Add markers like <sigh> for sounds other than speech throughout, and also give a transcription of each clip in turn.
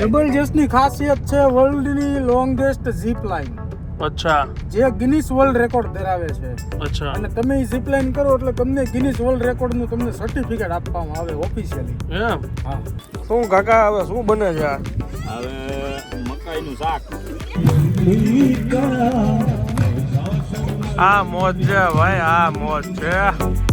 જબરજસ્તની ખાસિયત છે વર્લ્ડની longest zip line અચ્છા. જે ગિનિસ વર્લ્ડ રેકોર્ડ ધરાવે છે. અચ્છા. અને તમે ઝીપ લાઇન કરો એટલે તમને ગિનિસ વર્લ્ડ રેકોર્ડનું તમને સર્ટિફિકેટ આપવામાં આવે ઓફિશિયલી એમ? હા. શું કાકા હવે શું બને છે આ? હવે મકાઈનું શાક. આ મોજ છે ભાઈ આ મોજ છે.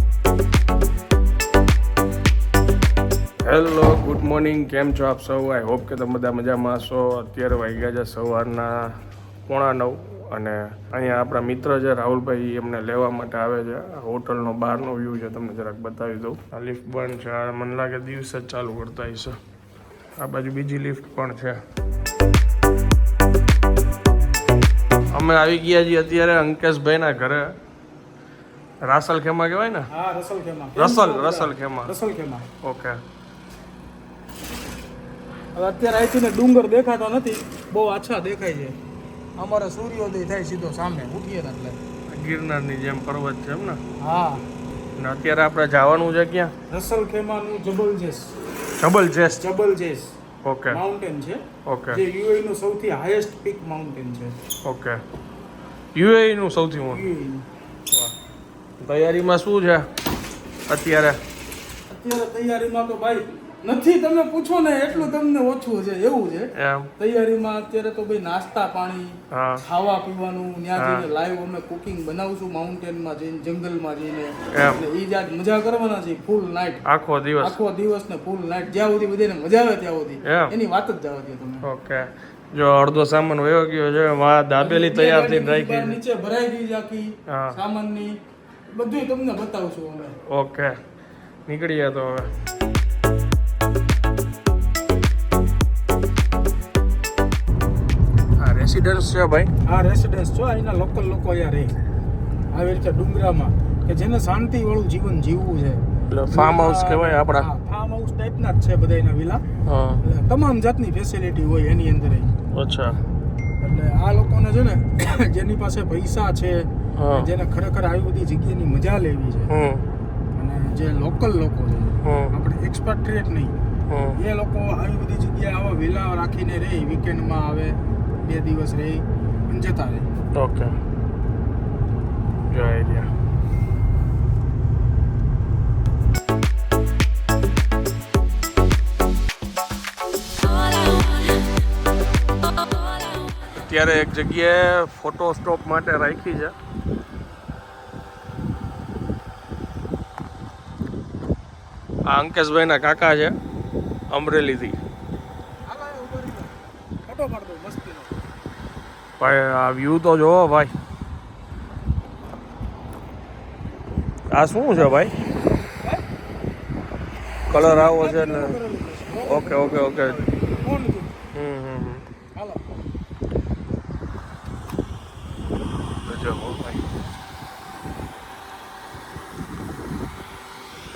Hello good morning. કેમ છો આપ સૌ? આઈ હોપ કે તમે બધા મજામાં છો અત્યારે વાગ્યા છે સવારના પોણા નવ અને અહીંયા આપણા મિત્ર છે રાહુલભાઈ એમને લેવા માટે આવે છે. હોટલનો બહારનો વ્યૂ છે તમને જરાક બતાવી દઉં. આ લિફ્ટ બંધ છે. મને લાગે દિવસે જ ચાલુ કરતા હશે. આ બાજુ બીજી લિફ્ટ પણ છે. અમે આવી ગયા છીએ અત્યારે અંકેશભાઈના ઘરે. રાસલ ખેમા કહેવાય ને? Ras al Ras al Ras al Khaimah Ras al Khaimah okay. હવે અત્યારે અહીંથી ને ડુંગર દેખાતા નથી બહુ આછા દેખાય છે. અમારે સૂર્યોદય થાય સીધો સામે ઉઠીએ ને એટલે. ગિરનારની જેમ પર્વત છે એમ ને? હા. ને અત્યારે આપણે જવાનું છે ક્યાં? રસલ ખેમાનું જબલજેસ જબલજેસ્ટ જબલજેસ ઓકે. માઉન્ટેન છે. ઓકે. જે યુએઈ નું સૌથી હાઈએસ્ટ પીક માઉન્ટેન છે. ઓકે. યુએઈ નું સૌથી મોટું? તૈયારીમાં શું છે અત્યારે? અત્યારે તૈયારીમાં તો ભાઈ નથી તમે પૂછો ને એટલું તમને ઓછું છે એવું છે. તૈયારીમાં અત્યારે તો ભાઈ નાસ્તા પાણી ખાવા પીવાનું ત્યાં જઈને લાઈવ અમે કુકિંગ બનાવશું માઉન્ટેનમાં જઈને જંગલમાં જઈને. એટલે ઈ જાત મજા કરવાના છે ફૂલ નાઈટ આખો દિવસ. આખો દિવસ ને ફૂલ નાઈટ જ્યાં સુધી બધાને મજા આવે ત્યાં સુધી. એની વાત જ જવા દે તમે. ઓકે. જો અડધો સામાન વયો ગયો છે વા દાબેલી તૈયાર થઈને રાખી. નીચે ભરાઈ ગઈ આખી. સામાનની. બધું તમને બતાવશું અમે. ઓકે. નીકળીએ તો હવે. રેસિડન્સ છે ભાઈ. આ રેસિડન્સ છો અહીંના લોકલ લોકો અહીંયા રહે. આવી રીતે ડુંગરામાં કે જેને શાંતિ વાળું જીવન જીવવું છે. એટલે ફાર્મ હાઉસ કહેવાય આપણા. ફાર્મ હાઉસ ટાઈપના જ છે બધા એના વિલા એટલે તમામ જાતની ફેસિલિટી હોય એની અંદર અચ્છા. એટલે આ લોકોને છે ને <coughs> જેની પાસે પૈસા છે જેને ખરેખર આવી બધી જગ્યાની મજા લેવી છે. અને જે લોકલ લોકો છે આપણે એક્સપર્ટ્રેટ નહીં. એ લોકો આવી બધી જગ્યાએ આવા વિલા રાખીને રહે વીકેન્ડમાં આવે. બે દિવસ રહે અને જતા રહે. ઓકે જો આઈડિયા અત્યારે એક જગ્યાએ ફોટો સ્ટોપ માટે રાખી છે. આ અંકેશભાઈના કાકા છે, અમરેલીથી ફોટો પાડ દો મસ્તીનો ભાઈ આ વ્યૂ તો જોવો ભાઈ. આ શું છે ભાઈ? કલર આવો છે ને ઓકે ઓકે ઓકે હમ હમ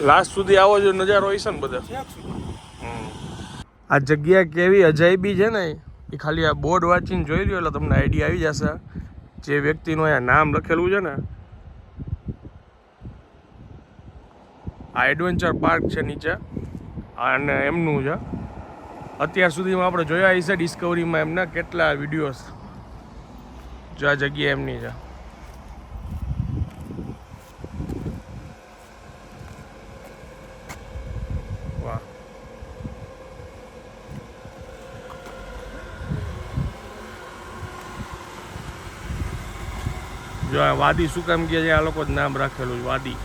લાસ્ટ સુધી આવો જો નજારો હશે ને બધા? આ જગ્યા કેવી અજાયબી છે ને એ ખાલી આ બોર્ડ વાંચીને જોઈ લ્યો, એટલે તમને આઈડિયા આવી જશે. જે વ્યક્તિનું અહીંયા નામ લખેલું છે ને, આ એડવેન્ચર પાર્ક છે નીચે. અને એમનું છે. અત્યાર સુધીમાં આપણે જોયા છે ડિસ્કવરીમાં એમના કેટલા વિડીયોઝ જો આ જગ્યા એમની છે વાહ જો આ વાદી શું કામ કે છે? આ લોકો જ નામ રાખેલું છે વાદી.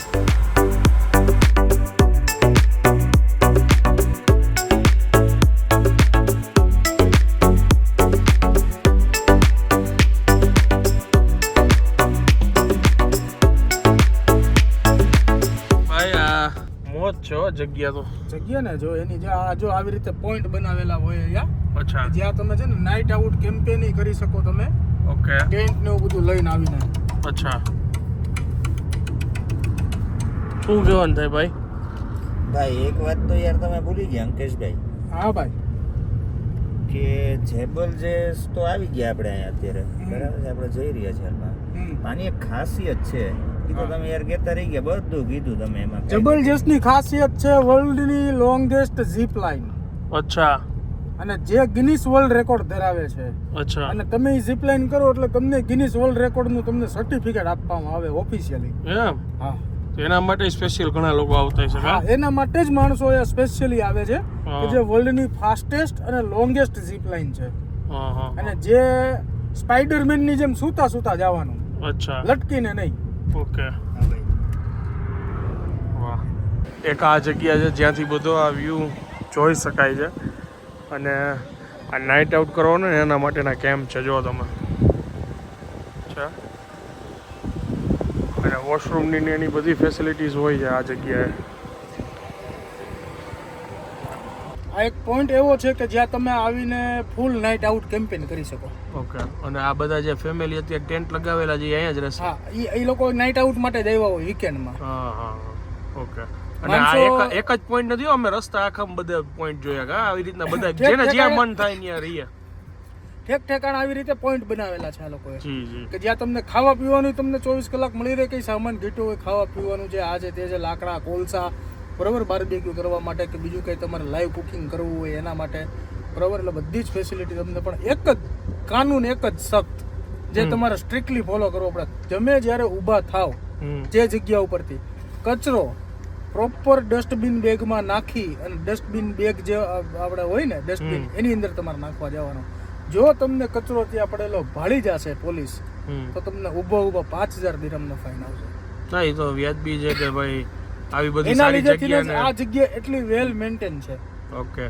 છે જગ્યા તો. જગ્યા ને જો એની જે આ જો આવી રીતે પોઈન્ટ બનાવેલા હોય અહીંયા અચ્છા. જ્યાં તમે છે ને નાઇટ આઉટ કેમ્પેનિંગ કરી શકો તમે. ઓકે ટેન્ટ ને એવું બધું લઈને આવીને. અચ્છા. શું કહેવાનું થાય ભાઈ? ભાઈ એક વાત તો યાર તમે ભૂલી ગયા અંકેશભાઈ હા ભાઈ. કે જેબલ જે તો આવી ગયા આપણે અહીંયા અત્યારે. બરાબર છે આપણે જઈ રહ્યા છે હાલમાં. આની એક ખાસિયત છે. એ તો તમે યાર કહેતા રહી ગયા બધું કીધું તમે એમાં. કાંઈ જબરજસ્તની ખાસિયત છે વર્લ્ડની લોંગેસ્ટ ઝીપ લાઈન અચ્છા. અને જે ગિનિસ વર્લ્ડ રેકોર્ડ ધરાવે છે અચ્છા. અને તમે ઝીપલાઇન કરો એટલે તમને ગિનિસ વર્લ્ડ રેકોર્ડનું તમને સર્ટિફિકેટ આપવામાં આવે ઓફિશિયલી એમ? હા. એના માટે સ્પેશિયલ ઘણા લોકો આવતા છે હા એના માટે જ માણસો એ સ્પેશિયલી આવે છે. કે જે વર્લ્ડની ફાસ્ટેસ્ટ અને લોંગેસ્ટ ઝીપલાઇન છે. અને જે સ્પાઈડરમેનની જેમ સૂતા સૂતા જવાનું. અચ્છા. લટકીને નહીં. ઓકે. એક આ જગ્યા છે જ્યાંથી બધો આ વ્યૂ જોઈ શકાય છે. અને આ નાઇટ આઉટ કરવાનો ને એના માટેના કેમ્પ છે જો તમે. છે? અને વોશરૂમની ને એની બધી ફેસિલિટીઝ હોય છે આ જગ્યાએ. આ એક પોઈન્ટ એવો છે કે જ્યાં તમે આવીને ફૂલ નાઇટ આઉટ કેમ્પેન કરી શકો. ઓકે અને આ બધા જે ફેમિલી અત્યારે ટેન્ટ લગાવેલા છે એ અહીંયા જ રહેશે? હા એ લોકો નાઇટ આઉટ માટે જ આવ્યા હોય વીકેન્ડમાં હા હા ઓકે અને આ એક એક જ પોઈન્ટ નથી અમે રસ્તા આખા બધા પોઈન્ટ જોયા કા આવી રીતના બધા જેને જ્યાં મન થાય ત્યાં રહીએ. ઠેક ઠેકાણ આવી રીતે પોઈન્ટ બનાવેલા છે આ લોકોએ. કે જ્યાં તમને ખાવા પીવાનું તમને ચોવીસ કલાક મળી રહે કઈ સામાન ઘીટો હોય ખાવા પીવાનું છે આજે તે છે લાકડા કોલસા બરોબર? બારબેક્યુ કરવા માટે કે બીજું કંઈ તમારે લાઈવ કુકિંગ કરવું હોય એના માટે. બરોબર? એટલે બધી જ ફેસિલિટી તમને પણ એક જ કાનૂન એક જ સખ્ત જે તમારે સ્ટ્રિક્ટલી ફોલો કરવો પડે. તમે જ્યારે ઊભા થાવ જે જગ્યા ઉપરથી કચરો પ્રોપર ડસ્ટબિન બેગમાં નાખી અને ડસ્ટબિન બેગ જે આપણે હોય ને ડસ્ટબિન એની અંદર તમારે નાખવા જવાનો. જો તમને કચરો ત્યાં પડેલો ભાળી જશે પોલીસ તો તમને ઊભો ઊભો પાંચ હજાર દિરમનો ફાઇન આવશે. ના એ તો વ્યાજબી છે કે ભાઈ આવી બધી સારી લીધેથી આ જગ્યા એટલી વેલ મેન્ટેન છે. ઓકે.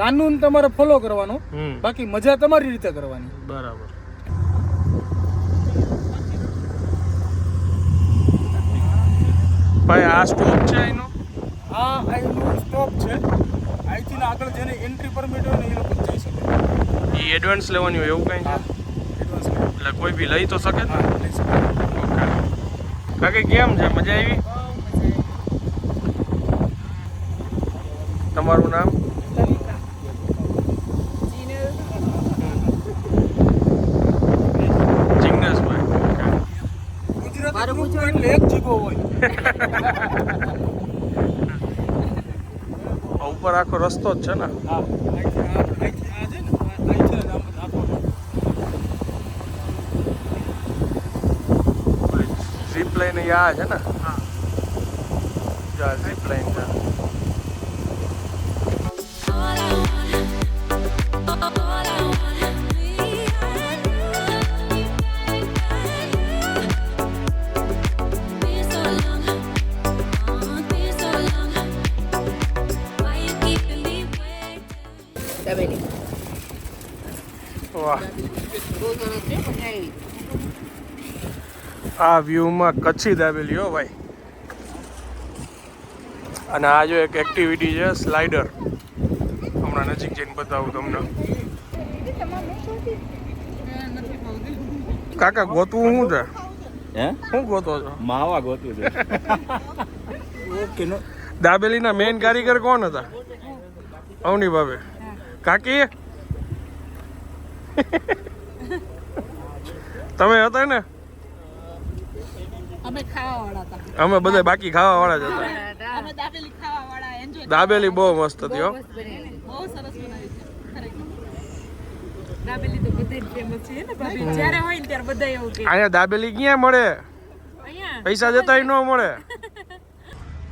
કાનૂન તમારે ફોલો કરવાનો. બાકી મજા તમારી રીતે કરવાની. બરાબર. ભાઈ આ સ્ટોપ છે એનો આ અહીંનું સ્ટોપ છે. અહીંથી આગળ જેને એન્ટ્રી પરમિટ હોય ને એ લોકો જઈ શકે. એ એડવાન્સ લેવાની હોય એવું કંઈ? છે એડવાન્સ એટલે કોઈ બી લઈ તો શકે ને? લઈ શકે. ઓકે. કાકી કેમ છે? મજા આવી. તમારું નામ? એક હોય. આ ઉપર આખો રસ્તો જ છે ને? હા અહીંથી આ- છે ને આ- અહીંથી જ આમ ઝીપ લાઈન આ છે ને? હા. જો આ ઝીપ લાઈન છે. આ વ્યૂમાં કચ્છી દાબેલી હો ભાઈ. અને આ જો એક એક્ટિવિટી છે સ્લાઇડર હમણાં નજીક જઈને બતાવું તમને. કાકા ગોતવું શું છે? હે? શું ગોતો છો? માવા ગોતું છે. ઓકે નો દાબેલીના મેઇન કારીગર કોણ હતા? અવની ભાભે. કાકી? તમે હતા ને? અમે ખાવા હતા. અમે બધા બાકી ખાવા વાળા જ હતા. અમે દાબેલી ખાવા એન્જોય દાબેલી બહુ મસ્ત હતી હો બહુ સરસ બનાવી છે દાબેલી તો બધે ફેમસ છે ને ભાભી. જ્યારે હોય ને ત્યારે બધા એવું કે. અહીંયા દાબેલી ક્યાં મળે? પૈસા જતા ન મળે.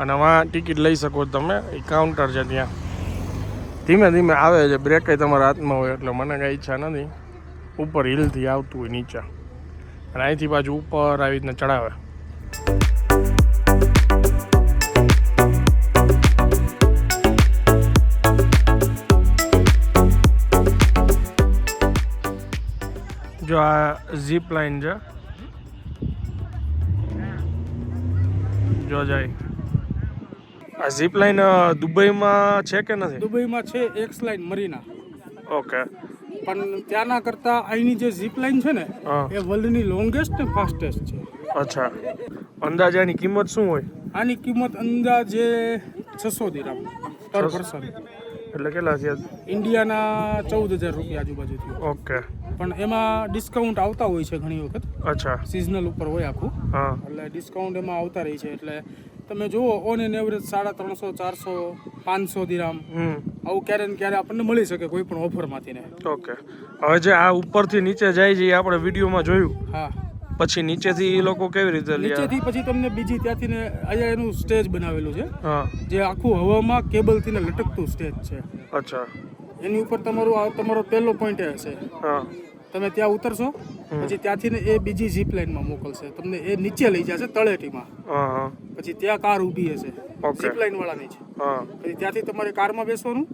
અને વાં ટિકિટ લઈ શકો તમે. એ કાઉન્ટર છે ત્યાં. ધીમે ધીમે આવે છે. બ્રેક તમારા હાથમાં હોય એટલે મને કાંઈ ઈચ્છા નથી. ઉપર હિલથી આવતું હોય નીચે. અને અહીંથી પાછું ઉપર આવી રીતના ચડાવે. જો આ ઝીપ લાઈન છે. જો જાય. આ ઝીપ લાઈન દુબઈમાં છે કે નથી? દુબઈમાં છે એક્સ લાઇન મરીના. ઓકે. પણ ત્યાંના કરતા અહીંની જે ઝીપ લાઈન છે ને એ વર્લ્ડની લોંગેસ્ટ ને ફાસ્ટેસ્ટ છે. અચ્છા. અંદાજે આની કિંમત શું હોય? આની કિંમત અંદાજે છસો દિરામ પર પર્સન એટલે કેટલા છે ઇન્ડિયાના ચૌદ હજાર રૂપિયા આજુબાજુ થયું. ઓકે. પણ એમાં ડિસ્કાઉન્ટ આવતા હોય છે ઘણી વખત. અચ્છા. સિઝનલ ઉપર હોય આખું. હા. એટલે ડિસ્કાઉન્ટ એમાં આવતા રહી છે. એટલે તમે જુઓ ઓન એન એવરેજ સાડા ત્રણસો ચારસો પાંચસો દિરામ આવું ક્યારે ને ક્યારે આપણને મળી શકે કોઈ પણ ઓફરમાંથી ને. ઓકે. હવે જે આ ઉપરથી નીચે જાય છે એ આપણે વિડીયોમાં જોયું. હા. પછી નીચેથી એ લોકો કેવી રીતે નીચેથી પછી તમને બીજી ત્યાંથી ને અહીંયા એનું સ્ટેજ બનાવેલું છે. જે આખું હવામાં કેબલથી ને લટકતું સ્ટેજ છે. અચ્છા. એની ઉપર તમારું આ તમારો પહેલો પોઈન્ટ હશે. તમે ત્યાં ઉતરશો પછી ત્યાંથી ને એ બીજી જીપ લાઇનમાં મોકલશે. તમને એ નીચે લઈ જશે તળેટીમાં. પછી ત્યાં કાર ઊભી હશે. જીપ લાઇન વાળાની છે. પછી ત્યાંથી તમારે કારમાં બેસવાનું.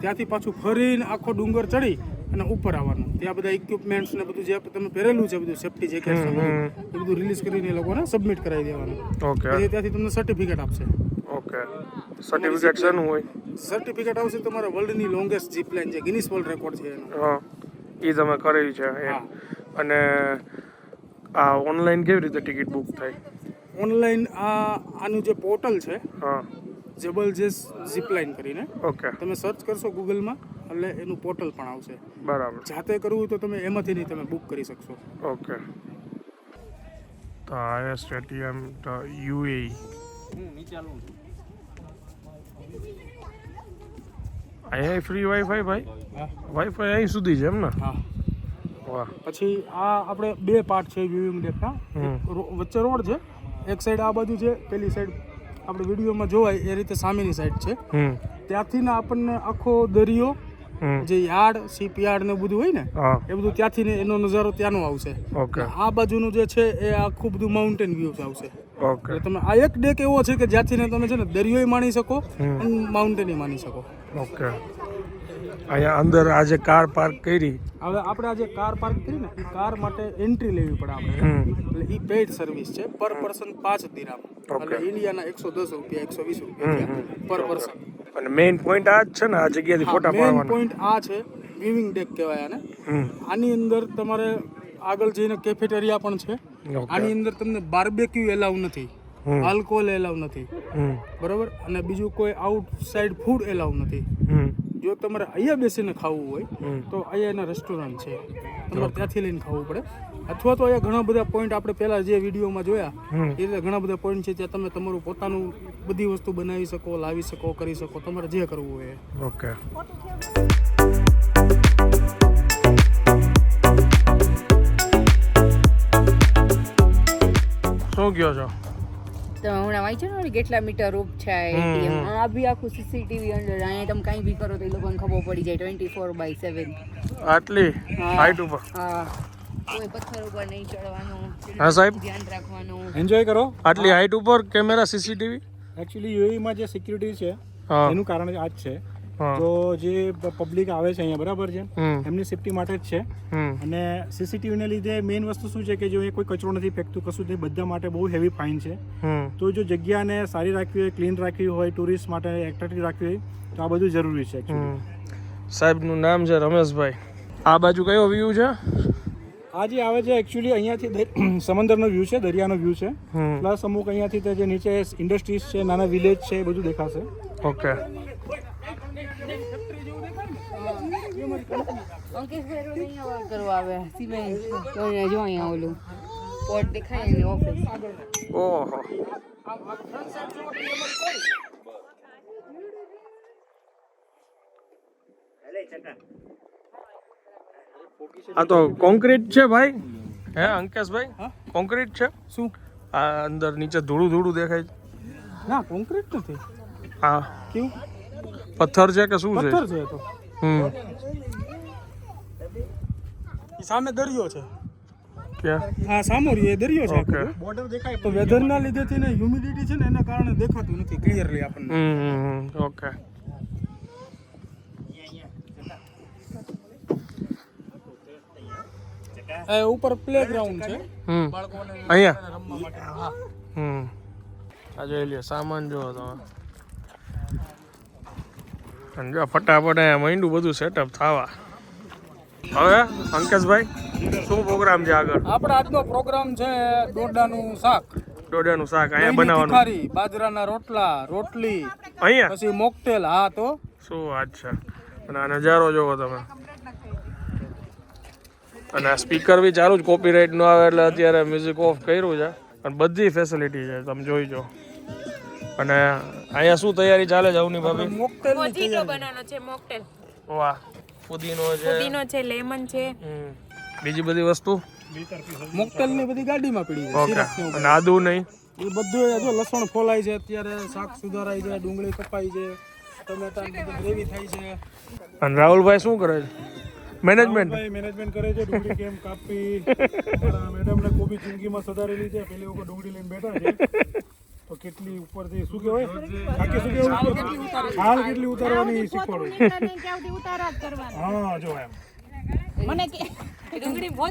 ત્યાંથી પાછું ફરીને આખો ડુંગર ચડી અને ઉપર આવવાનું. ત્યાં બધા ઇક્વિપમેન્ટ્સ ને બધું જે તમે પહેરેલું છે બધું સેફ્ટી જેકેટ એ બધું રિલીઝ કરીને એ લોકોને સબમિટ કરાવી દેવાનું. ઓકે. ત્યાંથી તમને સર્ટિફિકેટ આપશે. ઓકે. સર્ટિફિકેટ શેનું હોય? સર્ટિફિકેટ આવશે તમારા વર્લ્ડની લોંગેસ્ટ જીપ લાઇન છે ગિનિસ વર્લ્ડ રેકોર્ડ છે એનો. હા. એ તમે કરેલી છે. અને આ ઓનલાઈન કેવી રીતે ટિકિટ બુક થાય? ઓનલાઈન આ આનું જે પોર્ટલ છે હા. જબલ જેસ જીપ લાઇન કરીને ઓકે. તમે સર્ચ કરશો ગૂગલમાં એટલે એનું પોર્ટલ પણ આવશે. બરાબર. જાતે કરવું હોય તો તમે એમાંથી નહીં તમે બુક કરી શકશો. ઓકે. તો આ સ્ટેડિયમ યુએ અહીંયા ફ્રી વાઈફાઈ ભાઈ? વાઈફાઈ અહીં સુધી છે એમ ને? હા. વાહ. પછી આ આપણે બે પાર્ટ છે વ્યુઇંગ ડેકના વચ્ચે રોડ છે એક સાઈડ આ બાજુ છે પેલી સાઈડ આપણે વિડીયોમાં જોવાય એ રીતે સામેની સાઈડ છે. ત્યાંથી ને આપણને આખો દરિયો જે યાર્ડ શિપ યાર્ડ ને બધું હોય ને એ બધું ત્યાંથી ને એનો નજારો ત્યાંનો આવશે. ઓકે. આ બાજુનું જે છે એ આખું બધું માઉન્ટેન વ્યૂ આવશે. ઓકે. તમે આ એક ડેક એવો છે કે જ્યાંથી તમે છે ને દરિયોય માણી શકો અને માઉન્ટેન માણી શકો. ઓકે. અહીંયા અંદર આજે કાર પાર્ક કરી. હવે આપણે આજે કાર પાર્ક કરી ને કાર માટે એન્ટ્રી લેવી પડે આપણે. એટલે એ પેઇડ સર્વિસ છે પર પર્સન પાંચ દિરામ. એટલે ઇન્ડિયાના એકસો દસ રૂપિયા એકસો વીસ રૂપિયા પર પર્સન અને મેઇન પોઈન્ટ આ જ છે ને આ જગ્યાથી ફોટા મેઇન પોઈન્ટ આ છે વિવિંગ ડેક કહેવાય આને. આની અંદર તમારે આગળ જઈને કેફેટેરિયા પણ છે. આની અંદર તમને બાર્બેક્યુ એલાવ નથી. આલ્કોહોલ એલાવ નથી. બરોબર? અને બીજું કોઈ આઉટસાઇડ ફૂડ એલાવ નથી. જો તમારે અહીંયા બેસીને ખાવું હોય તો અહીંયા એના રેસ્ટોરન્ટ છે. તમારે ત્યાંથી લઈને ખાવું પડે. અથવા તો અહીંયા ઘણા બધા પોઈન્ટ આપણે પહેલા જે વિડીયોમાં જોયા એ રીતે ઘણા બધા પોઈન્ટ છે ત્યાં તમે તમારું પોતાનું બધી વસ્તુ બનાવી શકો લાવી શકો કરી શકો તમારે જે કરવું હોય ઓકે. શું કયો છો? તમે હમણાં વાંચ્યું ને કેટલા મીટર રૂપ છે. આ બી આખું સીસીટીવી અંદર અહીંયા તમે કાંઈ બી કરો તો એ લોકોને ખબર પડી જાય. ટ્વેન્ટી ફોર બાય સેવન આટલી હાઈટ ઉપર? હા. કોઈ પથ્થર ઉપર નહીં ચડવાનું. હા સાહેબ? ધ્યાન રાખવાનું. એન્જોય કરો. આટલી હાઈટ ઉપર કેમેરા સીસીટીવી એકચ્યુઅલી યુએઈમાં જે સિક્યુરિટી છે એનું કારણ આ જ છે. તો જે પબ્લિક આવે છે અહીંયા બરાબર છે? એમની સેફટી માટે જ છે. અને સીસીટીવી ને લીધે મેઇન વસ્તુ શું છે કે જો એ કોઈ કચરો નથી ફેંકતું કશું તે બધા માટે બહુ હેવી ફાઇન છે. તો જો જગ્યાને સારી રાખવી હોય ક્લીન રાખવી હોય ટુરિસ્ટ માટે એટ્રેક્ટિવ રાખવી હોય તો આ બધું જરૂરી છે સાહેબનું નામ છે રમેશભાઈ. આ બાજુ કયો વ્યૂ છે? આ જે આવે છે એકચ્યુઅલી અહીંયાથી <clears throat> સમંદરનો વ્યૂ છે દરિયાનો વ્યૂ છે. પ્લસ અમુક અહીંયાથી જે નીચે ઇન્ડસ્ટ્રીઝ છે નાના વિલેજ છે એ બધું દેખાશે. ઓકે કરવા આવે સિમેન્ટ તો જો અહીંયા ઓલું પોટ દેખાય એની ઓફિસ ઓહો આ તો કોન્ક્રીટ છે ભાઈ. હે અંકેશભાઈ કોન્ક્રીટ છે? શું? આ અંદર નીચે ધૂળું ધૂળું દેખાય છે. ના કોન્ક્રીટ નથી. હા. કેવું? પથ્થર છે કે શું છે? પથ્થર છે તો. સામે દરિયો છે. હા સામો એ દરિયો છે. બોર્ડર દેખાય તો વેધરના લીધેથી ને હ્યુમિડિટી છે ને એના કારણે દેખાતું નથી ક્લિયરલી આપણને. હમ હમ હમ. ઓકે. એ ઉપર પ્લેગ્રાઉન્ડ છે. હમ. બાળકોને અહીંયા? રમવા માટે. હા. હમ. આ જોઈ લ્યો સામાન જોવો તમે. અને જો ફટાફટ અહીંયા માંડ્યું બધું સેટઅપ થવા. હવે અંકેશભાઈ શું પ્રોગ્રામ છે આગળ? આપણે આજનો પ્રોગ્રામ છે દોડાનું શાક. દોડાનું શાક અહીંયા બનાવવાનું. ખારી બાજરાના રોટલા રોટલી અહીંયા? પછી મોકટેલ હા તો. શું વાત છે. અને આ નજારો જોવો તમે. અને આ સ્પીકર બી ચાલુ જ કોપીરાઇટ નો આવે એટલે અત્યારે મ્યુઝિક ઓફ કર્યું છે. અને બધી ફેસિલિટી છે તમે જોઈ જો. અને અહીંયા શું તૈયારી ચાલે છે અવની ભાભી? મોકટેલ મોજીટો બનાવવાનો છે મોકટેલ. વાહ ફુદીનો છે. પુદીનો છે લેમન છે. બીજી બધી વસ્તુ? મોકટેલની બધી ગાડીમાં પડી છે ઓકે. અને આદુ નહીં? એ બધું એ જો લસણ ફોલાય છે અત્યારે શાક સુધારાય છે ડુંગળી કપાઈ છે ટમેટા ગ્રેવી થાય છે. અને રાહુલભાઈ શું કરે છે? મેનેજમેન્ટ? ભાઈ મેનેજમેન્ટ કરે છે ડુંગળી કેમ કાપી? મેડમ મેડમને કોબી જિંદગીમાં સધારેલી છે પેલી વખત ડુંગળી લઈને બેઠા છે. તો કેટલી ઉપરથી શું કહેવાય? કાકી શું કહેવાય? હાલ કેટલી ઉતારવાની શીખવાડું. હા જો એમ. ડુંગળી બહુ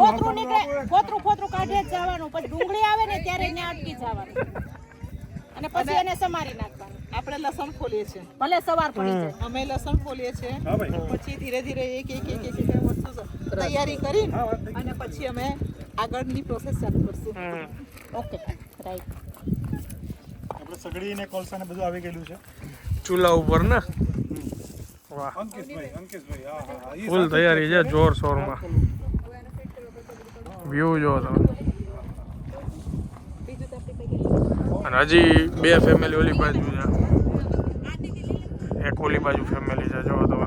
ફોતરું નીકળે ફોતરું ફોતરું કાઢે જ જવાનું. પછી ડુંગળી આવે ને ત્યારે એને અટકી જવાનું. અને પછી એને સમારી નાખવાનું. આપણે લસણ ફોલીએ છીએ. ભલે સવાર પડી જાય. અમે લસણ ફોલીએ છીએ. પછી ધીરે ધીરે એક એક એક એક એક વસ્તુ તૈયારી કરી અને પછી અમે આગળની પ્રોસેસ ચાલુ કરશું. ઓકે રાઈટ આપણે સગડી ને કોલસા ને બધું આવી ગયેલું છે. ચૂલા ઉપર ને? વાહ. અંકિતભાઈ અંકિતભાઈ હા હા ફૂલ તૈયારી છે જોર શોરમાં. વ્યૂ જો તમે. અને હજી બે ફેમિલી ઓલી બાજુ છે. એક ઓલી બાજુ ફેમિલી છે જો તમે.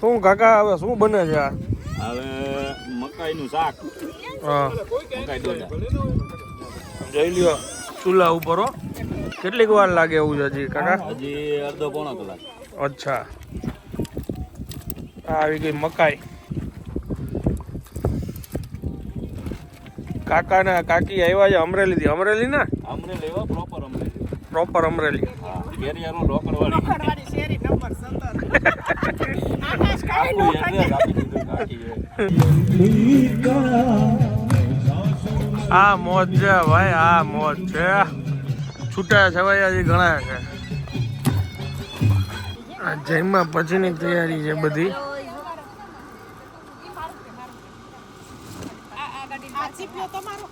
શું કાકા હવે શું બને છે આ? હવે મકાઈનું શાક. હા. મકાઈ જોઈ લ્યો. ચૂલા ઉપર હો. કેટલીક વાર લાગે એવું છે હજી કાકા? હજી અડધો પોણો કલાક. અચ્છા. આ આવી ગઈ મકાઈ. કાકા ને કાકી આવ્યા છે અમરેલી થી અમરેલી ને? અમરેલી પ્રોપર અમરેલી. પ્રોપર અમરેલી. હા નંબર આ મોજ છે ભાઈ આ મોજ છે. છૂટા છવાયા હજી ઘણા છે. આ જયમાં પછીની તૈયારી છે બધી. આ તમારો